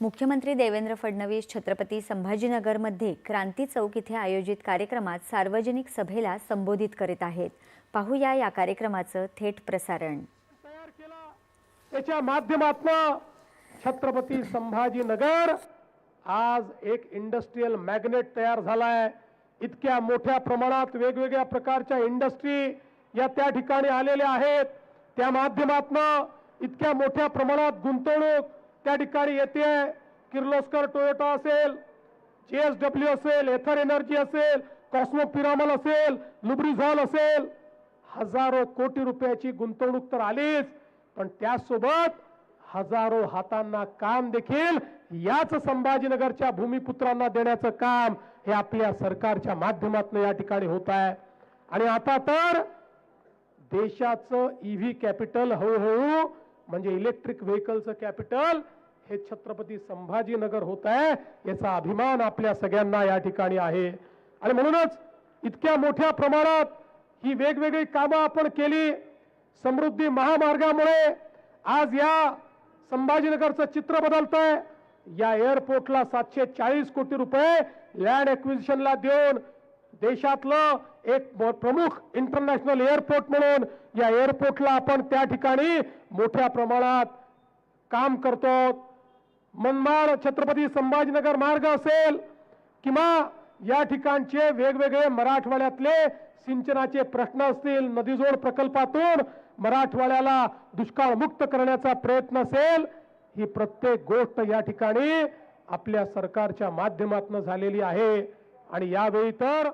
मुख्यमंत्री देवेंद्र फडणवीस छत्रपती संभाजीनगरमध्ये क्रांती चौक इथे आयोजित कार्यक्रमात सार्वजनिक सभेला संबोधित करीत आहेत. पाहूया या कार्यक्रमाचं थेट प्रसारण. त्याच्या माध्यमातून छत्रपती संभाजीनगर आज एक इंडस्ट्रीयल मॅग्नेट तयार झालाय. इतक्या मोठ्या प्रमाणात वेगवेगळ्या प्रकारच्या इंडस्ट्री या त्या ठिकाणी आलेल्या आहेत. त्या माध्यमातून इतक्या मोठ्या प्रमाणात गुंतवणूक त्या ठिकाणी येते. किर्लोस्कर टोयोटा असेल जे एस डब्ल्यू असेल एथर एनर्जी असेल कॉस्मो पिरामल असेल लुब्रिझॉल असेल. हजारो कोटी रुपयाची गुंतवणूक तर आलीच पण त्यासोबत हजारो हातांना काम देखील याच संभाजीनगरच्या भूमिपुत्रांना देण्याचं काम हे आपल्या सरकारच्या माध्यमातून या ठिकाणी होत आहे. आणि आता तर देशाचं ईव्ही कॅपिटल हळूहळू म्हणजे इलेक्ट्रिक व्हेकलचं कॅपिटल हे छत्रपती संभाजीनगर होत आहे याचा अभिमान आपल्या सगळ्यांना या ठिकाणी आहे. आणि म्हणूनच इतक्या मोठ्या प्रमाणात ही वेगवेगळी कामं आपण केली. समृद्धी महामार्गामुळे आज या संभाजीनगरचं चित्र बदलतंय. या एअरपोर्टला सातशे चाळीस कोटी रुपये लँड एक्विजिशनला देऊन देशातलं एक प्रमुख इंटरनॅशनल एअरपोर्ट म्हणून या एअरपोर्टला आपण त्या ठिकाणी मोठ्या प्रमाणात काम करतो. मनमाड छत्रपती संभाजीनगर मार्ग असेल किंवा या ठिकाणचे वेगवेगळे मराठवाड्यातले सिंचनाचे प्रश्न असतील नदीजोड प्रकल्पातून मराठवाड्याला दुष्काळमुक्त करण्याचा प्रयत्न असेल ही प्रत्येक गोष्ट या ठिकाणी आपल्या सरकारच्या माध्यमातून झालेली आहे. आणि यावेळी तर